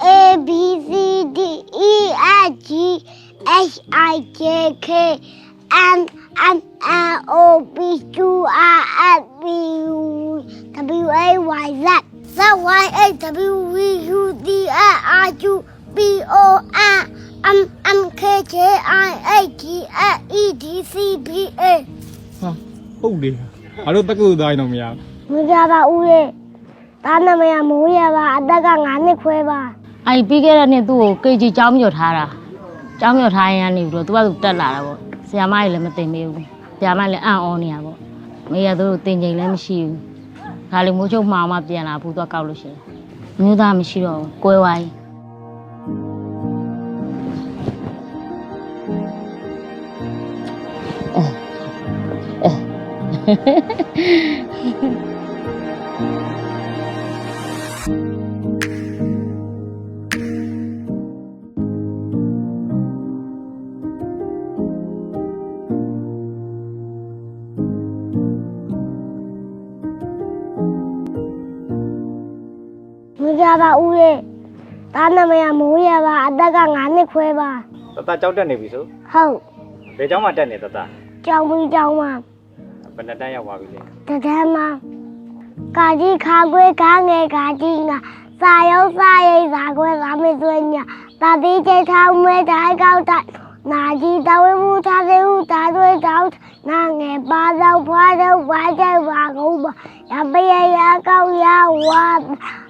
A B C D E F G H I J K M M N O P Q R S T U W A Y Z. Z Y A W V U D A R U B O R M M K J I A G A E D C B A. ဟာဟုတ်တယ်ဘာလို့တက္ကသိုလ်သားနေတော့မရဘူးမကြပါဘူးလေ တားနမရမိုးရပါအသက်က9နှစ်ခွဲပါအဲ့ပြီးခဲ့တဲ့နှစ်သူ့ကိုကေဂျီကျောင်းမြော်ထားတာကျောင်းမြော်ထားရင်ကနေပြီးတော့သူကသူတက်လာတာပေါ့ဆရာမကြီးလည်းမတင်မေးဘူးဆရာမလည်းအံ့ဩနေတာပေါ့မေရသူတို့တင်ချိန်လည်းမရှိဘူးခါလေမိုးချုပ်မှောင်မှပြန်လာဘူးသူကကောက်လို့ရှိရင်မျိုးသားမရှိတော့ဘူးကွဲသွားပြီမကြ ပါဦးရဲ့တားနမရမိုးရပါအသက်က9နှစ်ခွဲပါ တတကြောက်တက်နေပြီဆို ဟုတ် ဘယ်เจ้าမှတက်နေတတ ကြောင်ပြီးကြောင်မှာ ဘယ်နှစ်တန်းရောက်သွားပြီလဲ တဒမ်းမှာကာကြီးခါခွေးကားငယ်ကာကြီးငါစာရုပ်စာရိတ်စာခွဲစာမေသွင်းညာတာတိကျထောင်းမဲတိုင်းကောက်တိုင်းနာကြီးတဝဲမှုသားသေးဟုတာတွေတောင်းနာငယ်ပါတော့ဖွားတော့ဝါကြိုက်ပါကုန်ပါ ရပရရကောက်ရဝါ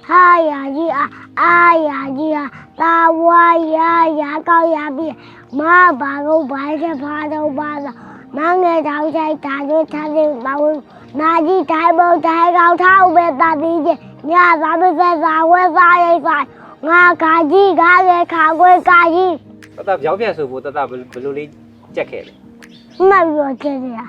ဟာယာကြီးအာအာယာကြီးအာတာဝါယာယာကောက်ရပြီမဘာကုန်ဘာကြဖားတော့ပါတော့နာငယ်တောင်းချိုက်တာတွေထားသေးပါဘူးနာကြီးတိုင်းဘုံတိုင်းကောင်ထောက်ပဲတတိချင်းညသာမစက်စာဝဲစားရိတ်ဆိုင်ငါကာကြီးကားရဲ့ခါခွေးကာကြီးတတကြောက်ပြက်ဆိုဖို့တတဘယ်ဘယ်လိုလေးကြက်ခဲ့လဲမှတ်ပြီးတော့ကျင်းရ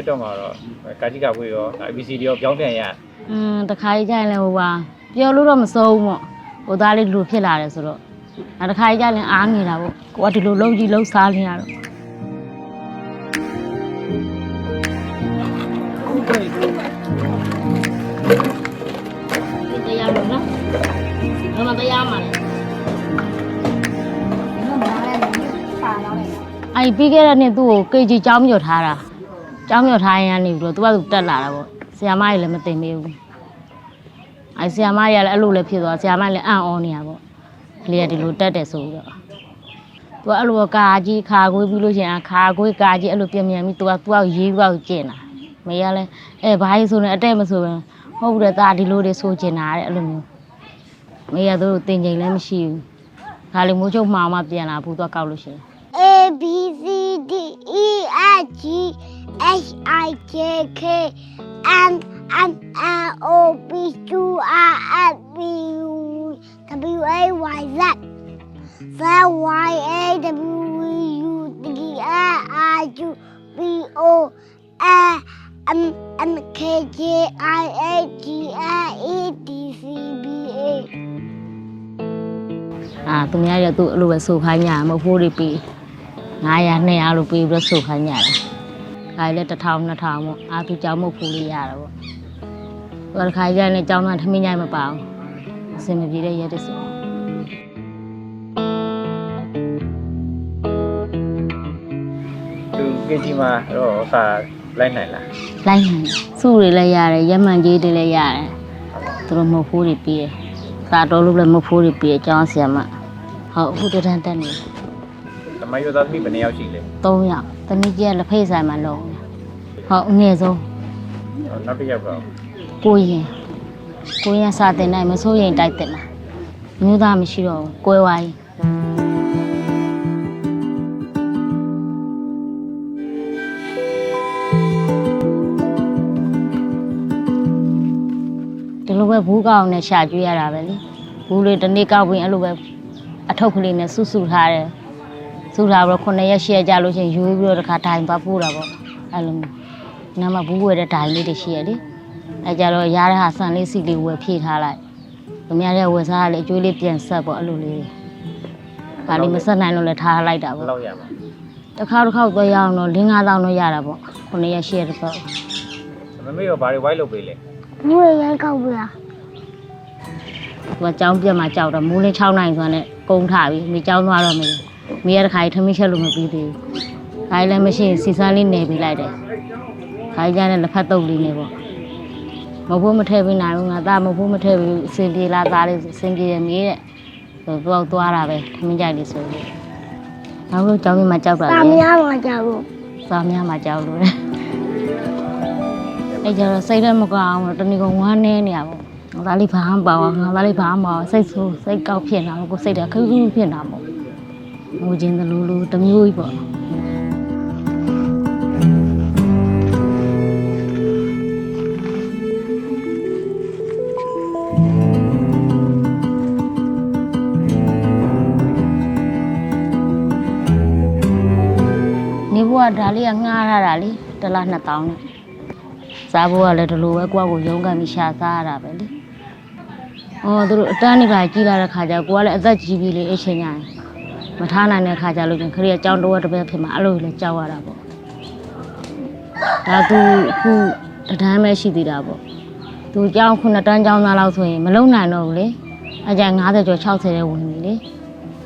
တက်အတက်တော့မှာတော့ကာကြီးကဝေးရော ABCD ရောပြောင်းပြန်ရอืมတခါကြီးကြရင်လည်းဟိုပါပြောလို့တော့မစိုးဘူးပေါ့ဟိုသားလေးဒီလိုဖြစ်လာတယ်ဆိုတော့အဲတခါကြီးကြရင်အားနေတာပေါ့ကိုကဒီလိုလုံးကြီးလုံးစားနေရတော့တရားလို့နော်ဘာမှတရားမှာလဲအဲ့ပြီးခဲ့တဲ့နှစ်သူ့ကိုကေဂျီကျောင်းမြော်ထားတာ ကျောင်းမြော်ထားရင်ကနေပြီးတော့သူကသူတက်လာတာပေါ့ဆရာမကြီးလည်းမတင်မေးဘူးအဲ့ဆရာမကြီးကလည်းအဲ့လိုလည်းဖြစ်သွားဆရာမကြီးလည်းအံ့ဩနေတာပေါ့ကလေးကဒီလိုတက်တယ်ဆိုပြီးတော့သူကအဲ့လိုကာကြီးခါခွေးပြီးလို့ရှိရင်ခါခွေးကာကြီးအဲ့လိုပြင်မြန်ပြီးသူကသူကရေးကောက်ကျင်တာမေကလည်းအဲဘာကြီးဆိုနေအတဲ့မဆိုပဲဟုတ်ဘူးတဲ့ဒါဒီလိုတွေဆိုကျင်တာတဲ့အဲ့လိုမျိုးမေကသူတို့တင်ချိန်လည်းမရှိဘူးခါလေမိုးချုပ်မှောင်မှပြန်လာဘူးသူကကောက်လို့ရှိရင် A B C D E F G H I J K M M N O P Q R S T U W A Y Z Z Y A W U D A R U P O N M M K J I A G A E D C B A အာသူများရသူ့အဲ့လိုပဲဆိုခိုင်းညာမဟုတ်ဘူးတွေပြီး900 200လို့ပြီးပြီးတော့ဆိုခိုင်းညာ တယ်။ခါလေ1000 2000ပေါ့အာသူကြောင်းမဟုတ်ဘူးလေးရတာပေါ့။ဟိုတစ်ခါကျရင်ကြောင်းသားထမင်းညိုင်မပါဘူး။အစင်မပြေတဲ့ရက်တည်းဆိုသူ KG မှာတော့စာလိုက်နိုင်လားလိုက်နိုင်တယ်စုတွေလည်းရတယ်ရက်မှန်ကြီးတွေလည်းရတယ်သူတို့မဟုတ်ဘူးတွေပြီးတယ်။သာတော်လို့လည်းမဟုတ်ဘူးတွေပြီးတယ်ကျောင်းဆရာမ။ဟုတ်အခုတန်းတက်နေတ မယိုသားသမီးဘယ်နှစ်ယောက်ရှိလဲ3ယောက်။တမီးကြီးကလက်ဖေးဆိုင်မှာလုံးတယ်။ဟုတ်အငယ်ဆုံးနောက်တစ်ယောက်ကကိုရင်ကိုရင်စာတင်နိုင်မစိုးရင်တိုက်တင်လာမျိုးသားမရှိတော့ဘူးကွဲသွားပြီဒီလိုပဲဘူးကောင်နဲ့ရှာကျွေးရတာပဲလေဘူးလေးတစ်နေ့ကောက်ဝင်အဲ့လိုပဲအထုပ်ကလေးနဲ့စုစုထားတယ် စုထားပြီးတော့ခုနှစ်ရက်ရှက်ကြလို့ရှိရင်ယူပြီးတော့တစ်ခါတိုင်ပါပို့တာပေါ့အဲ့လိုမျိုးနားမှာဘူးဝယ်တဲ့တိုင်လေးတွေရှိရလေအဲကြတော့ရတဲ့ဟာဆန်လေးစီလေးဝယ်ဖြည့်ထားလိုက်သူများလည်းဝယ်စားရလေအကျွေးလေးပြန်ဆက်ပေါ့အဲ့လိုလေးဒါလေးမဆက်နိုင်လို့လည်းထားလိုက်တာဘယ်ပေါ့လောက်ရမှာတစ်ခါတစ်ခါသွားရအောင်တော့၄-၅တောင်းတော့ရတာပေါ့ခုနှစ်ရက်ရှစ်ရက်တစ်ပတ်မမေရောဘာတွေဝိုင်းလုပ်ပေးလဲဘူးရရကောက်ပြလားသူကကြောင်းပြတ်မှကြောက်တော့မိုးလင်း6နိုင်ဆိုတော့လည်းကုန်းထားပြီမိကြောင်းသွားတော့မေ မိရတစ်ခါကြီးထမင်းချက်လို့မပြီးသေးဘူးခိုင်းလည်းမရှိရင်စီစမ်းလေးနေပေးလိုက်တယ်ခိုင်းကြတဲ့လက်ဖက်တုပ်လေးနေပေါ့မဖို့မထည့်ပေးနိုင်ဘူးငါသားမဖို့မထည့်ဘူးအစင်ပြေလားသားလေးအစင်ပြေရမေးတဲ့ဆိုတော့သွားတာပဲထမင်းကြိုက်လေးဆိုပြီးနောက်လို့ကြောင်းပြတ်မှကြောက်တာတာလေများမှာကြောက်ဘူးစားများမှကြောက်လို့လေအဲ့ကျတော့စိတ်လည်းမကောင်းဘူးတဏီကဝမ်းနေနေရပေါ့ငါသားလေးဘာမှမပါဘူးငါသားလေးဘာမှမပါဘူးစိတ်ဆိုးစိတ်ကောက်ဖြစ်နေတာပေါ့ကိုယ်စိတ်ကခူးခူးဖြစ်နေတာပေါ့ ငိုခြင်းတလူလူတစ်မျိုးကြီးပေါ့နေဘွားဒါလေးကငှားရတာလေတစ်လား2000နဲ့စားဖို့ကလည်းဒီလိုပဲကိုယ့်ကိုယ်ရုန်းကန်ပြီးရှာစားရတာပဲလေ။အော်သူတို့အတန်းနေပါကြီးလာတဲ့ခါကျကိုကလည်းအသက်ကြီးပြီလေအချိန်ညာ မထားနိုင်တဲ့ခါကျလို့ချင်းခရီးအကြောင်းတော့တစ်ပဲဖြစ်မှာအဲ့လိုလည်းကြောက်ရတာပေါ့။ဒါသူအခုတဒန်းပဲရှိသေးတာပေါ့။သူကြောင်းခုနှစ်တန်းကြောင်းသားလောက်ဆိုရင်မလုံနိုင်တော့ဘူးလေ။အကြ50ကျော်60တဲ့ဝင်ပြီလေ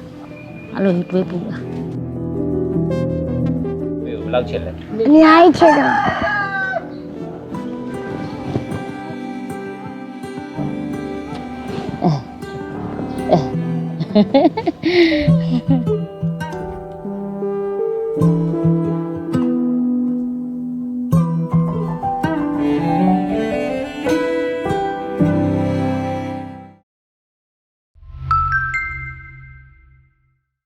။အဲ့လိုတွေးပူတာမေကိုဘယ်လောက်ချစ်လဲအများကြီးချစ်တော့။ 嘿。